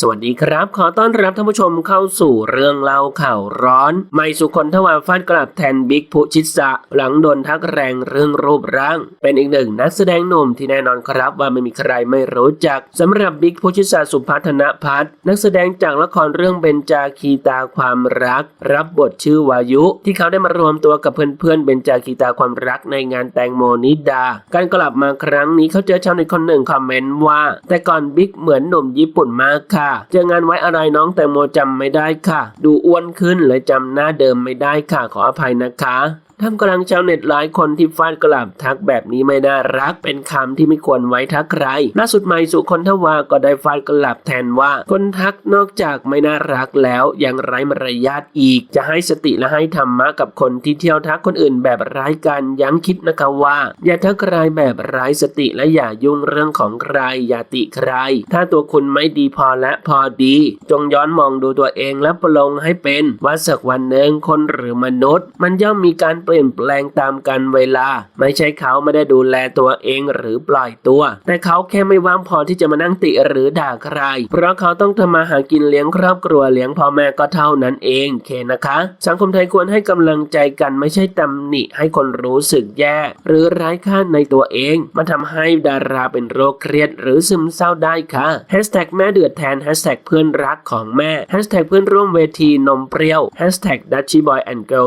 สวัสดีครับ ขอต้อนรับท่านผู้ชมเข้าสู่เรื่องเล่าข่าวร้อน ไม่สุคนทวารฟาดกลับแทนบิ๊กพุชิตสะหลังโดนทักแรงเรื่องรูปร่าง เป็นอีกหนึ่งนักแสดงหนุ่มที่แน่นอนครับว่าไม่มีใครไม่รู้จักสำหรับบิ๊กพุชิตสะสุพัฒนพัฒน์นักแสดงจากละครเรื่องเบญจาคีตาความรัก รับบทชื่อวายุ ที่เขาได้มารวมตัวกับเพื่อนๆเบญจาคีตาความรักในงานแตงโมนิดา การกลับมาครั้งนี้เขาเจอชาวเน็ตคนหนึ่งคอมเมนต์ว่า แต่ก่อนบิ๊กเหมือนหนุ่มญี่ปุ่นมากค่ะเจองานไว้อะไรน้องแตงโมจำไม่ได้ค่ะ ดูอ้วนขึ้นเลยจำหน้าเดิมไม่ได้ค่ะขออภัยนะคะ ท่ามกลางชาวเน็ตหลายคนที่ฟาดกลับทักแบบนี้ไม่น่ารัก เป็นคำที่ไม่ควรไว้ทักใครล่าสุดใหม่สุคนทวาก็ได้ฟาดกลับแทนว่า คนทักนอกจากไม่น่ารักแล้วยังไร้มารยาทอีก จะให้สติและให้ธรรมะกับคนที่เที่ยวทักคนอื่นแบบไร้กันย้ำคิดนะคะว่า อย่าทักใครแบบไร้สติและอย่ายุ่งเรื่องของใครอย่าติใคร ถ้าตัวคุณไม่ดีพอและพอดี จงย้อนมองดูตัวเองและปลงให้เป็นว่าสักวันหนึ่งคนหรือมนุษย์ มันย่อมมีการเปลี่ยนแปลงตามกันเวลา ไม่ใช่เขาไม่ได้ดูแลตัวเองหรือปล่อยตัว แต่เขาแค่ไม่ว่างพอที่จะมานั่งติหรือด่าใคร เพราะเขาต้องทำมาหากินเลี้ยงครอบครัวเลี้ยงพ่อแม่ก็เท่านั้นเองเคนะคะ สังคมไทยควรให้กำลังใจกันไม่ใช่ตำหนิให้คนรู้สึกแย่ หรือร้ายค่าในตัวเอง มันทำให้ดาราเป็นโรคเครียดหรือซึมเศร้าได้ค่ะแฮชแท็กแม่เดือดแทนแฮชแท็กเพื่อนรักของแม่แฮชแท็กเพื่อนร่วมเวทีนมเปรี้ยวแฮชแท็กดัชชี่บอยแอนด์เกิล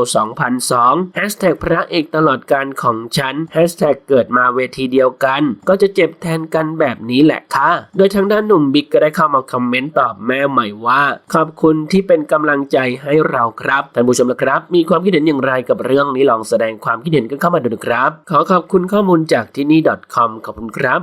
2002แฮชแท็กพระเอกตลอดการของฉันแฮชแท็กเกิดมาเวทีเดียวกัน ก็จะเจ็บแทนกันแบบนี้แหละค่ะ โดยทางด้านหนุ่มบิ๊กก็ได้เข้ามาคอมเมนต์ตอบแม่ใหม่ว่า ขอบคุณที่เป็นกำลังใจให้เราครับท่านผู้ชมนะครับ มีความคิดเห็นอย่างไรกับเรื่องนี้ลองแสดงความคิดเห็นกันเข้ามาดูนะครับ ขอขอบคุณข้อมูลจากที่นี่ .com ขอบคุณครับ